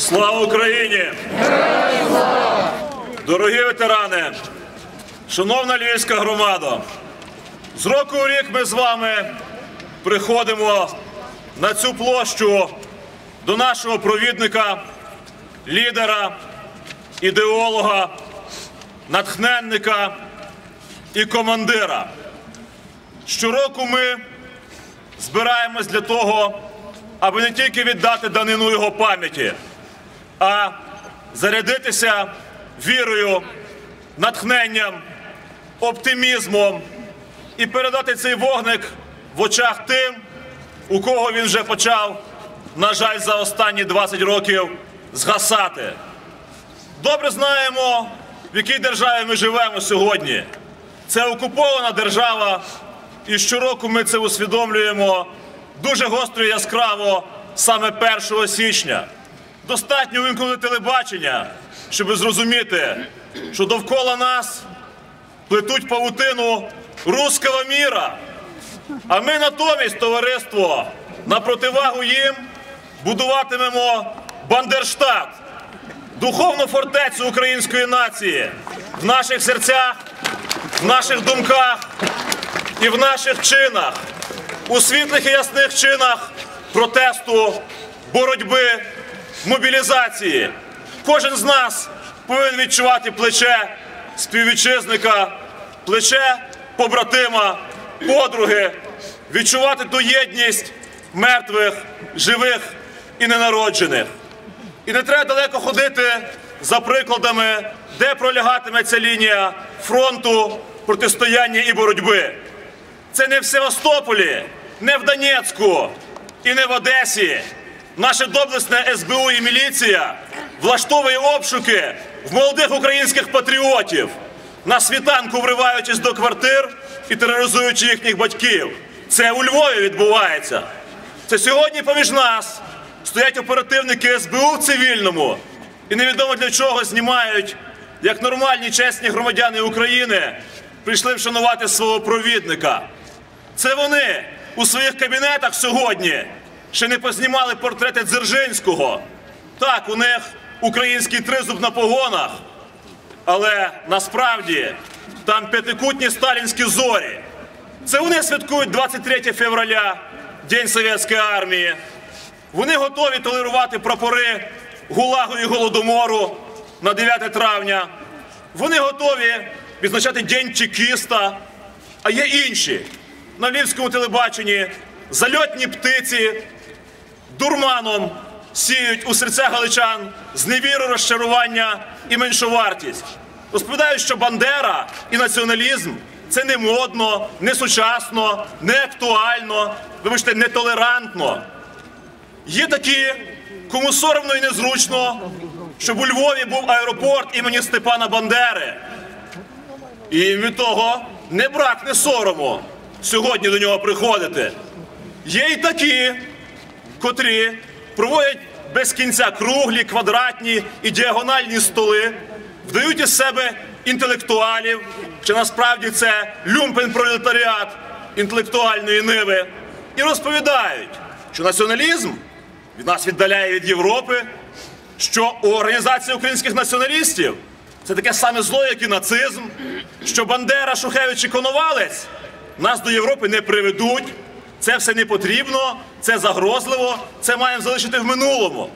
Слава Україні! Дорогі ветерани, шановна львівська громада, з року у рік ми з вами приходимо на цю площу до нашого провідника, лідера, ідеолога, натхненника і командира. Щороку ми збираємось для того, аби не тільки віддати данину його пам'яті, а зарядитися вірою, натхненням, оптимізмом і передати цей вогник в очах тим, у кого він вже почав, на жаль, за останні 20 років згасати. Добре знаємо, в якій державі ми живемо сьогодні. Це окупована держава, і щороку ми це усвідомлюємо дуже гостро і яскраво саме 1 січня. Достатньо вимкнути телебачення, щоб зрозуміти, що довкола нас плетуть павутину руского міра. А ми натомість, товариство, на противагу їм будуватимемо Бандерштат, духовну фортецю української нації в наших серцях, в наших думках і в наших чинах, у світлих і ясних чинах протесту, боротьби, мобілізації. Кожен з нас повинен відчувати плече співвітчизника, плече побратима, подруги, відчувати ту єдність мертвих, живих і ненароджених. І не треба далеко ходити за прикладами, де пролягатиме ця лінія фронту протистояння і боротьби. Це не в Севастополі, не в Донецьку і не в Одесі. Наше доблесне СБУ і міліція влаштовує обшуки в молодих українських патріотів, на світанку вриваючись до квартир і тероризуючи їхніх батьків. Це у Львові відбувається. Це сьогодні поміж нас стоять оперативники СБУ в цивільному і невідомо для чого знімають, як нормальні чесні громадяни України прийшли вшанувати свого провідника. Це вони у своїх кабінетах сьогодні ще не познімали портрети Дзержинського. Так, у них український тризуб на погонах, але насправді там п'ятикутні сталінські зорі. Це вони святкують 23 февраля, День Совєтської армії. Вони готові толерувати прапори Гулагу і Голодомору на 9 травня. Вони готові відзначати День чекіста, а є інші на львівському телебаченні зальотні птиці дурманом сіють у серця галичан зневіру, розчарування і меншовартість. Розповідають, що Бандера і націоналізм це не модно, не сучасно, не актуально, вибачте, нетолерантно. Є такі, кому соромно і незручно, щоб у Львові був аеропорт імені Степана Бандери. І від того не бракне сорому сьогодні до нього приходити. Є і такі, котрі проводять без кінця круглі, квадратні і діагональні столи, вдають із себе інтелектуалів, чи насправді це люмпен-пролетаріат інтелектуальної ниви, і розповідають, що націоналізм від нас віддаляє від Європи, що організація українських націоналістів це таке саме зло, як і нацизм, що Бандера, Шухевич і Коновалець нас до Європи не приведуть. Це все не потрібно, це загрозливо, це маємо залишити в минулому.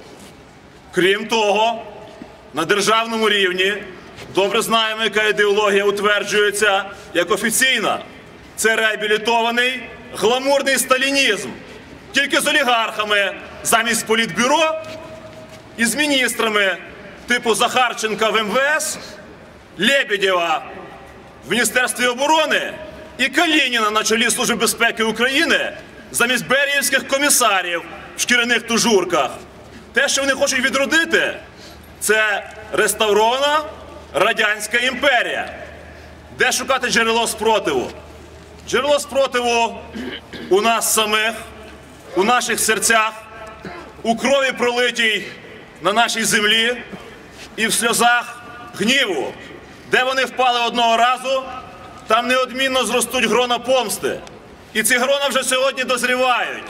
Крім того, на державному рівні добре знаємо, яка ідеологія утверджується як офіційна. Це реабілітований гламурний сталінізм. Тільки з олігархами замість політбюро і з міністрами типу Захарченка в МВС, Лебедєва в Міністерстві оборони і Калініна на чолі Служби безпеки України замість беріївських комісарів в шкіряних тужурках. Те, що вони хочуть відродити, це реставрована радянська імперія. Де шукати джерело спротиву? Джерело спротиву у нас самих, у наших серцях, у крові пролитій на нашій землі і в сльозах гніву. Де вони впали одного разу, там неодмінно зростуть грона помсти. І ці грона вже сьогодні дозрівають.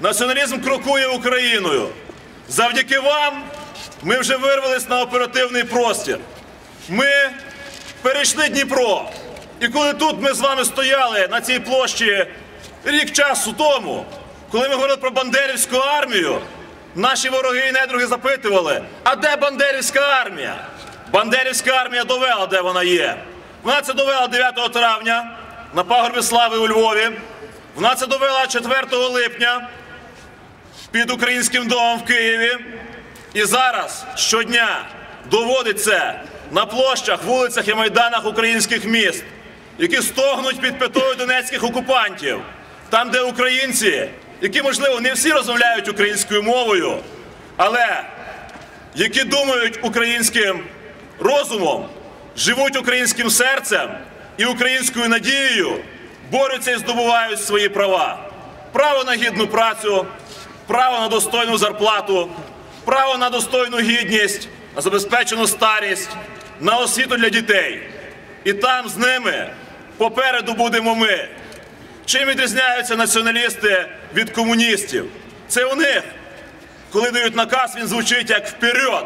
Націоналізм крокує Україною. Завдяки вам Ми вже вирвались на оперативний простір. Ми перейшли Дніпро. І коли тут ми з вами стояли на цій площі рік часу тому, коли ми говорили про Бандерівську армію, наші вороги і недруги запитували, а де Бандерівська армія? Бандерівська армія довела, де вона є. Вона це довела 9 травня на пагорбі слави у Львові. Вона це довела 4 липня під українським домом в Києві. І зараз щодня доводить це на площах, вулицях і майданах українських міст, які стогнуть під п'ятою донецьких окупантів, там, де українці, які, можливо, не всі розмовляють українською мовою, але які думають українським розумом, живуть українським серцем і українською надією, борються і здобувають свої права. Право на гідну працю, право на достойну зарплату, право на достойну гідність, на забезпечену старість, на освіту для дітей. І там з ними попереду будемо ми. Чим відрізняються націоналісти від комуністів? Це у них, коли дають наказ, він звучить як вперед.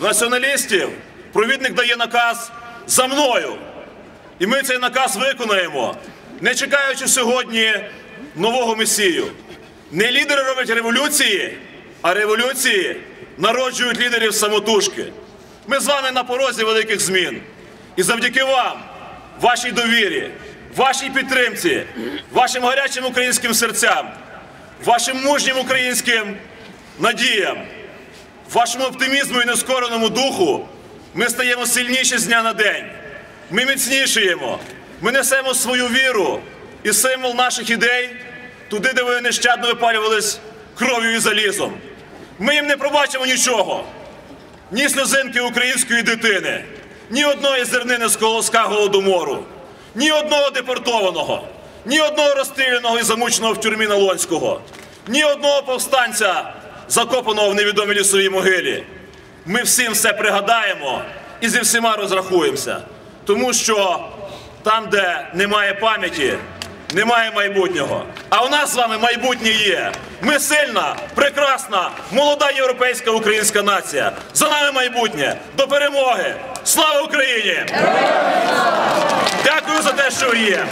Націоналістів провідник дає наказ за мною. І ми цей наказ виконаємо, не чекаючи сьогодні нового месію. Не лідери роблять революції, а революції народжують лідерів самотужки. Ми з вами на порозі великих змін. І завдяки вам, вашій довірі, вашій підтримці, вашим гарячим українським серцям, вашим мужнім українським надіям, вашому оптимізму і нескореному духу ми стаємо сильніші з дня на день. Ми міцнішаємо, ми несемо свою віру і символ наших ідей туди, де вони нещадно випалювались кров'ю і залізом. Ми їм не пробачимо нічого. Ні сльозинки української дитини, ні одної зернини з колоска голодомору, ні одного депортованого, ні одного розстріляного і замученого в тюрмі Налонського, ні одного повстанця, закопаного в невідомій лісовій могилі. Ми всім все пригадаємо і зі всіма розрахуємося. Тому що там, де немає пам'яті, немає майбутнього. А у нас з вами майбутнє є. Ми сильна, прекрасна, молода європейська українська нація. За нами майбутнє. До перемоги! Слава Україні! Дякую за те, що ви є.